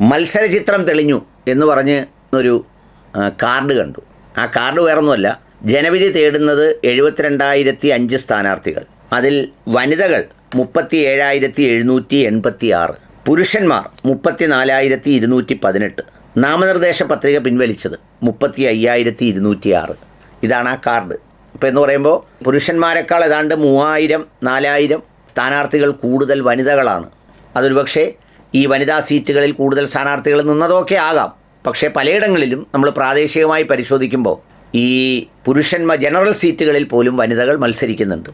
മത്സരചിത്രം തെളിഞ്ഞു എന്ന് പറഞ്ഞ് ഒരു കാർഡ് കണ്ടു. ആ കാർഡ് വേറൊന്നുമല്ല. ജനവിധി തേടുന്നത് എഴുപത്തിരണ്ടായിരത്തി അഞ്ച് സ്ഥാനാർത്ഥികൾ. അതിൽ വനിതകൾ മുപ്പത്തി ഏഴായിരത്തി എഴുന്നൂറ്റി എൺപത്തി ആറ് പുരുഷന്മാർ മുപ്പത്തി നാലായിരത്തി ഇരുന്നൂറ്റി പതിനെട്ട് നാമനിർദ്ദേശ പത്രിക പിൻവലിച്ചത് മുപ്പത്തി അയ്യായിരത്തി ഇരുന്നൂറ്റി ആറ് ഇതാണ് ആ കാർഡ്. ഇപ്പോൾ എന്ന് പറയുമ്പോൾ പുരുഷന്മാരെക്കാൾ ഏതാണ്ട് മൂവായിരം നാലായിരം സ്ഥാനാർത്ഥികൾ കൂടുതൽ വനിതകളാണ്. അതൊരു പക്ഷേ ഈ വനിതാ സീറ്റുകളിൽ കൂടുതൽ സ്ഥാനാർത്ഥികൾ നിന്നതൊക്കെ ആകാം. പക്ഷേ പലയിടങ്ങളിലും നമ്മൾ പ്രാദേശികമായി പരിശോധിക്കുമ്പോൾ ഈ പുരുഷന്മാർ ജനറൽ സീറ്റുകളിൽ പോലും വനിതകൾ മത്സരിക്കുന്നുണ്ട്.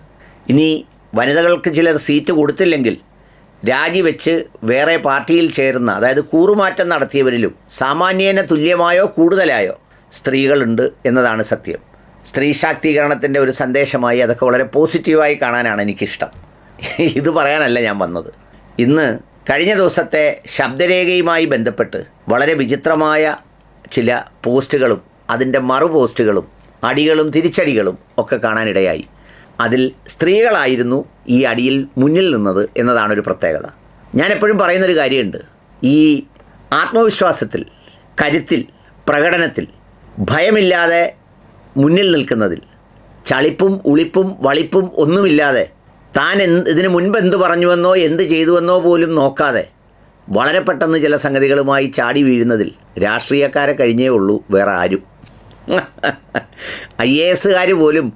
ഇനി വനിതകൾക്ക് ചിലർ സീറ്റ് കൊടുത്തില്ലെങ്കിൽ രാജിവെച്ച് വേറെ പാർട്ടിയിൽ ചേരുന്ന അതായത് കൂറുമാറ്റം നടത്തിയവരിലും സാമാന്യേന തുല്യമായോ കൂടുതലായോ സ്ത്രീകളുണ്ട് എന്നതാണ് സത്യം. സ്ത്രീ ശാക്തീകരണത്തിന്റെ ഒരു സന്ദേശമായി അതൊക്കെ വളരെ പോസിറ്റീവായി കാണാനാണ് എനിക്കിഷ്ടം. ഇത് പറയാനല്ല ഞാൻ വന്നത്. ഇന്ന് കഴിഞ്ഞ ദിവസത്തെ ശബ്ദരേഖയുമായി ബന്ധപ്പെട്ട് വളരെ വിചിത്രമായ ചില പോസ്റ്റുകളും അതിന്റെ മറു പോസ്റ്റുകളും അടികളും തിരിച്ചടികളും ഒക്കെ കാണാനിടയായി. അതിൽ സ്ത്രീകളായിരുന്നു ഈ അടിയിൽ മുന്നിൽ നിന്നത് എന്നതാണ് ഒരു പ്രത്യേകത. ഞാൻ എപ്പോഴും പറയുന്നൊരു കാര്യമുണ്ട്. ഈ ആത്മവിശ്വാസത്തിൽ കരുത്തിൽ പ്രകടനത്തിൽ ഭയമില്ലാതെ മുന്നിൽ നിൽക്കുന്നതിൽ ചളിപ്പും ഉളിപ്പും വളിപ്പും ഒന്നുമില്ലാതെ താൻ എന്ത് ഇതിനു മുൻപ് എന്ത് പറഞ്ഞുവെന്നോ എന്ത് ചെയ്തുവെന്നോ പോലും നോക്കാതെ വളരെ പെട്ടെന്ന് ചില സംഗതികളുമായി ചാടി വീഴുന്നതിൽ രാഷ്ട്രീയക്കാരെ കഴിഞ്ഞേ ഉള്ളൂ വേറെ ആരും. ഐ എ എസുകാർ പോലും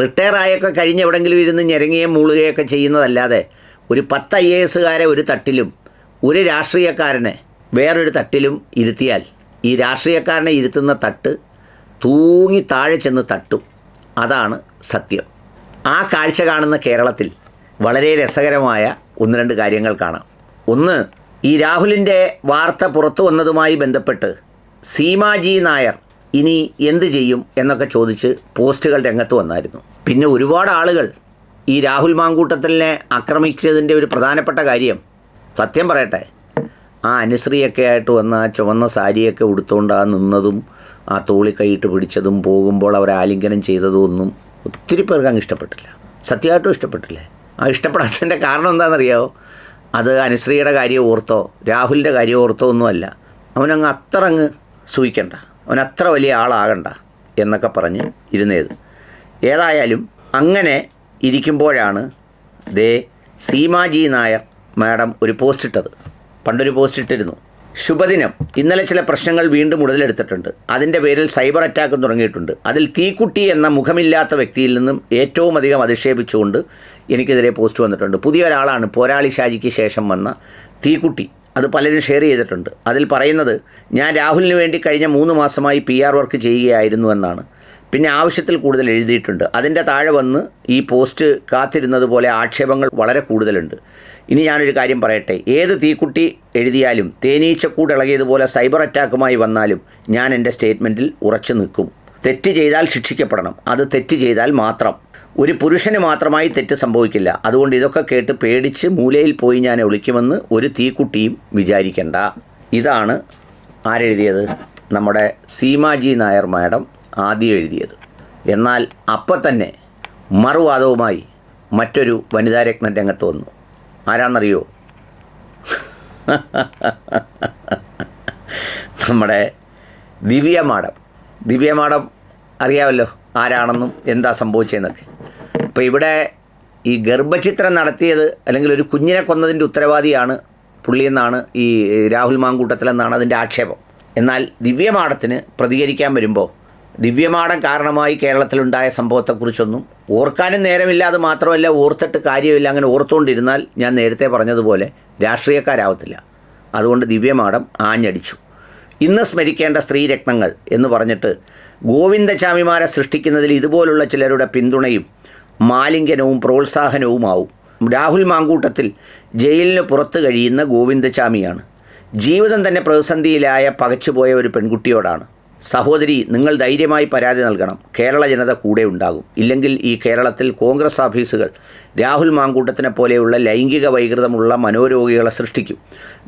റിട്ടയർ ആയൊക്കെ കഴിഞ്ഞ് എവിടെങ്കിലും ഇരുന്ന് ഞെരങ്ങുകയും മൂളുകയൊക്കെ ചെയ്യുന്നതല്ലാതെ ഒരു പത്ത് ഐ എ എസുകാരെ ഒരു തട്ടിലും ഒരു രാഷ്ട്രീയക്കാരനെ വേറൊരു തട്ടിലും ഇരുത്തിയാൽ ഈ രാഷ്ട്രീയക്കാരനെ ഇരുത്തുന്ന തട്ട് തൂങ്ങി താഴെ ചെന്ന് തട്ടും. അതാണ് സത്യം. ആ കാഴ്ച കാണുന്ന കേരളത്തിൽ വളരെ രസകരമായ ഒന്ന് രണ്ട് കാര്യങ്ങൾ കാണാം. ഒന്ന് ഈ രാഹുലിന്റെ വാർത്ത പുറത്തു വന്നതുമായി ബന്ധപ്പെട്ട് സീമാജി നായർ ഇനി എന്ത് ചെയ്യും എന്നൊക്കെ ചോദിച്ച് പോസ്റ്റുകൾ രംഗത്ത് വന്നായിരുന്നു. പിന്നെ ഒരുപാട് ആളുകൾ ഈ രാഹുൽ മാങ്കൂട്ടത്തിലിനെ ആക്രമിച്ചതിന്റെ ഒരു പ്രധാനപ്പെട്ട കാര്യം സത്യം പറയട്ടെ ആ അനുശ്രീയൊക്കെ ആയിട്ട് വന്ന ആ ചുവന്ന സാരിയൊക്കെ ഉടുത്തുകൊണ്ട് ആ നിന്നതും ആ തോളി കൈയിട്ട് പിടിച്ചതും പോകുമ്പോൾ അവരെ ആലിംഗനം ചെയ്തതും ഒന്നും ഒത്തിരി പേർക്ക് അങ്ങ് ഇഷ്ടപ്പെട്ടില്ല. സത്യമായിട്ടും ഇഷ്ടപ്പെട്ടില്ലേ? ആ ഇഷ്ടപ്പെടാത്തതിന്റെ കാരണം എന്താണെന്നറിയാമോ അത് അനുശ്രീയുടെ കാര്യം ഓർത്തോ രാഹുലിന്റെ കാര്യം ഓർത്തോ ഒന്നുമല്ല. അവനങ്ങ് അത്ര അങ്ങ് സൂഹിക്കണ്ട അവൻ അത്ര വലിയ ആളാകണ്ട എന്നൊക്കെ പറഞ്ഞ് ഇരുന്നേത്. ഏതായാലും അങ്ങനെ ഇരിക്കുമ്പോഴാണ് ദേ സീമാജി നായർ മാഡം ഒരു പോസ്റ്റ് ഇട്ടത് പണ്ടൊരു പോസ്റ്റ് ഇട്ടിരുന്നു ശുഭദിനം. ഇന്നലെ ചില പ്രശ്നങ്ങൾ വീണ്ടും ഉടലെടുത്തിട്ടുണ്ട്. അതിന്റെ പേരിൽ സൈബർ അറ്റാക്ക് തുടങ്ങിയിട്ടുണ്ട്. അതിൽ തീക്കുട്ടി എന്ന മുഖമില്ലാത്ത വ്യക്തിയിൽ നിന്നും ഏറ്റവും അധികം അധിക്ഷേപിച്ചുകൊണ്ട് എനിക്കെതിരെ പോസ്റ്റ് വന്നിട്ടുണ്ട്. പുതിയ ഒരാളാണ് പോരാളി ഷാജിക്ക് ശേഷം വന്ന തീക്കുട്ടി. അത് പലരും ഷെയർ ചെയ്തിട്ടുണ്ട്. അതിൽ പറയുന്നത് ഞാൻ രാഹുലിന് വേണ്ടി കഴിഞ്ഞ മൂന്ന് മാസമായി പി വർക്ക് ചെയ്യുകയായിരുന്നു എന്നാണ്. പിന്നെ ആവശ്യത്തിൽ കൂടുതൽ എഴുതിയിട്ടുണ്ട്. അതിന്റെ താഴെ വന്ന് ഈ പോസ്റ്റ് കാത്തിരുന്നത് പോലെ ആക്ഷേപങ്ങൾ വളരെ കൂടുതലുണ്ട്. ഇനി ഞാനൊരു കാര്യം പറയട്ടെ. ഏത് തീക്കുട്ടി എഴുതിയാലും തേനീച്ചക്കൂട് ഇളകിയതുപോലെ സൈബർ അറ്റാക്കുമായി വന്നാലും ഞാൻ എന്റെ സ്റ്റേറ്റ്മെന്റിൽ ഉറച്ചു നിൽക്കും. തെറ്റ് ചെയ്താൽ ശിക്ഷിക്കപ്പെടണം. അത് തെറ്റ് ചെയ്താൽ മാത്രം. ഒരു പുരുഷന് മാത്രമായി തെറ്റ് സംഭവിക്കില്ല. അതുകൊണ്ട് ഇതൊക്കെ കേട്ട് പേടിച്ച് മൂലയിൽ പോയി ഞാൻ ഒളിക്കുമെന്ന് ഒരു തീക്കുട്ടിയും വിചാരിക്കണ്ട. ഇതാണ് ആരെഴുതിയത്? നമ്മുടെ സീമാജി നായർ മാഡം. ആദ്യം എഴുതിയത്. എന്നാൽ അപ്പം തന്നെ മറുവാദവുമായി മറ്റൊരു വനിതാരത്നം രംഗത്ത് വന്നു. ആരാണെന്നറിയോ നമ്മുടെ ദിവ്യ മാഡം ദിവ്യ മാഡം അറിയാമല്ലോ ആരാണെന്നും എന്താ സംഭവിച്ചതെന്നൊക്കെ. അപ്പോൾ ഇവിടെ ഈ ഗർഭചിത്രം നടത്തിയത് അല്ലെങ്കിൽ ഒരു കുഞ്ഞിനെ കൊന്നതിന്റെ ഉത്തരവാദിയാണ് പുള്ളിയെന്നാണ് ഈ രാഹുൽ മാങ്കൂട്ടത്തിലെന്നാണ് അതിന്റെ ആക്ഷേപം. എന്നാൽ ദിവ്യമാടത്തിന് പ്രതികരിക്കാൻ വരുമ്പോൾ ദിവ്യമാടം കാരണമായി കേരളത്തിലുണ്ടായ സംഭവത്തെക്കുറിച്ചൊന്നും ഓർക്കാനും നേരമില്ല. അത് മാത്രമല്ല ഓർത്തിട്ട് കാര്യമില്ല. അങ്ങനെ ഓർത്തുകൊണ്ടിരുന്നാൽ ഞാൻ നേരത്തെ പറഞ്ഞതുപോലെ രാഷ്ട്രീയക്കാരാവത്തില്ല. അതുകൊണ്ട് ദിവ്യമാടം ആഞ്ഞടിച്ചു. ഇന്ന് സ്മരിക്കേണ്ട സ്ത്രീരത്നങ്ങൾ എന്ന് പറഞ്ഞിട്ട് ഗോവിന്ദചാമിമാരെ സൃഷ്ടിക്കുന്നതിൽ ഇതുപോലുള്ള ചിലരുടെ പിന്തുണയും മാലിംഗനവും പ്രോത്സാഹനവുമാവും. രാഹുൽ മാങ്കൂട്ടത്തിൽ ജയിലിന് പുറത്ത് കഴിയുന്ന ഗോവിന്ദചാമിയാണ്. ജീവിതം തന്നെ പ്രതിസന്ധിയിലായ പകച്ചുപോയ ഒരു പെൺകുട്ടിയോടാണ്. സഹോദരി നിങ്ങൾ ധൈര്യമായി പരാതി നൽകണം. കേരള ജനത കൂടെ ഉണ്ടാകും. ഇല്ലെങ്കിൽ ഈ കേരളത്തിൽ കോൺഗ്രസ് ഓഫീസുകൾ രാഹുൽ മാങ്കൂട്ടത്തിനെ പോലെയുള്ള ലൈംഗിക വൈകൃതമുള്ള മനോരോഗികളെ സൃഷ്ടിക്കും.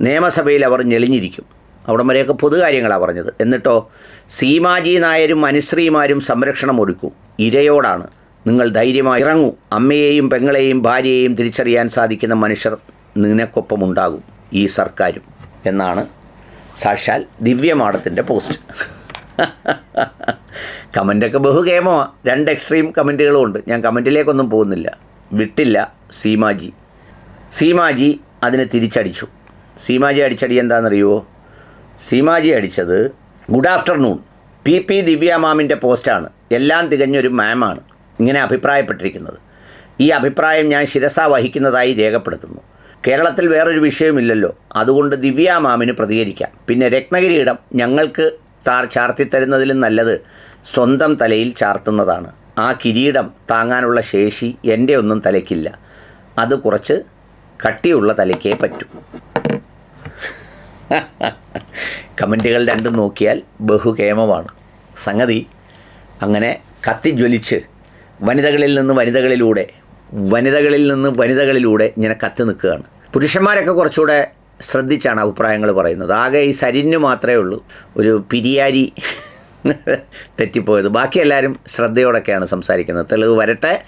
നിയമസഭയിൽ അവർ ഞെളിഞ്ഞിരിക്കും. അവിടം വരെയൊക്കെ പൊതുകാര്യങ്ങളാണ് പറഞ്ഞത്. എന്നിട്ടോ സീമാജി നായരും അനുശ്രീമാരും സംരക്ഷണം ഒരുക്കും. ഇരയോടാണ്. നിങ്ങൾ ധൈര്യമായി ഇറങ്ങൂ. അമ്മയെയും പെങ്ങളെയും ഭാര്യയെയും തിരിച്ചറിയാൻ സാധിക്കുന്ന മനുഷ്യർ നിനക്കൊപ്പമുണ്ടാകും ഈ സർക്കാരും. എന്നാണ് സാക്ഷാൽ ദിവ്യമാടത്തിന്റെ പോസ്റ്റ്. കമന്റൊക്കെ ബഹുകേമമാണ് രണ്ട് എക്സ്ട്രീം കമന്റുകളും ഉണ്ട് ഞാൻ കമന്റിലേക്കൊന്നും പോകുന്നില്ല. വിട്ടില്ല സീമാജി. സീമാജി അതിനെ തിരിച്ചടിച്ചു. സീമാജി അടിച്ചടി എന്താണെന്നറിയുമോ സീമാജി അടിച്ചത് good afternoon. P P Divya മാമിന്റെ പോസ്റ്റാണ്. എല്ലാം തികഞ്ഞൊരു മാമാണ്. ഇങ്ങനെ അഭിപ്രായപ്പെട്ടിരിക്കുന്നത്. ഈ അഭിപ്രായം ഞാൻ ശിരസ വഹിക്കുന്നതായി രേഖപ്പെടുത്തുന്നു. കേരളത്തിൽ വേറൊരു വിഷയമില്ലല്ലോ അതുകൊണ്ട് ദിവ്യ മാമിന് പ്രതികരിക്കാം. പിന്നെ രത്നഗിരിയിടം ഞങ്ങൾക്ക് താർ ചാർത്തിത്തരുന്നതിലും നല്ലത് സ്വന്തം തലയിൽ ചാർത്തുന്നതാണ്. ആ കിരീടം താങ്ങാനുള്ള ശേഷി എന്റെ ഒന്നും തലയ്ക്കില്ല. അത് കുറച്ച് കട്ടിയുള്ള തലയ്ക്കേ പറ്റൂ. കമന്റുകൾ രണ്ടും നോക്കിയാൽ ബഹുകേമമാണ്. സംഗതി അങ്ങനെ കത്തിജ്വലിച്ച് വനിതകളിൽ നിന്ന് വനിതകളിലൂടെ വനിതകളിൽ നിന്ന് വനിതകളിലൂടെ ഇങ്ങനെ കത്തി നിൽക്കുകയാണ്. പുരുഷന്മാരൊക്കെ കുറച്ചുകൂടെ ശ്രദ്ധിച്ചാണ് അഭിപ്രായങ്ങൾ പറയുന്നത്. ആകെ ഈ സരിന് മാത്രമേ ഉള്ളൂ. ഒരു പിരിയാരി തെറ്റിപ്പോയത്. ബാക്കി എല്ലാവരും ശ്രദ്ധയോടൊക്കെയാണ് സംസാരിക്കുന്നത്. തെളിവ് വരട്ടെ.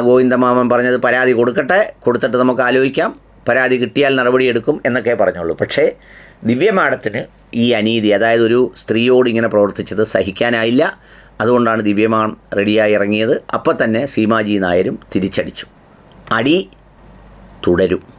ഗോവിന്ദമാമൻ പറഞ്ഞത് പരാതി കൊടുക്കട്ടെ. കൊടുത്തിട്ട് നമുക്ക് ആലോചിക്കാം. പരാതി കിട്ടിയാൽ നടപടിയെടുക്കും എന്നൊക്കെ പറഞ്ഞുള്ളൂ. പക്ഷേ ദിവ്യ മാഡത്തിന് ഈ അനീതി അതായത് ഒരു സ്ത്രീയോട് ഇങ്ങനെ പ്രവർത്തിച്ചത് സഹിക്കാനായില്ല. അതുകൊണ്ടാണ് ദിവ്യമാൻ റെഡിയായി ഇറങ്ങിയത്. അപ്പം തന്നെ സീമാജി നായരും തിരിച്ചടിച്ചു. അടി തുടരും.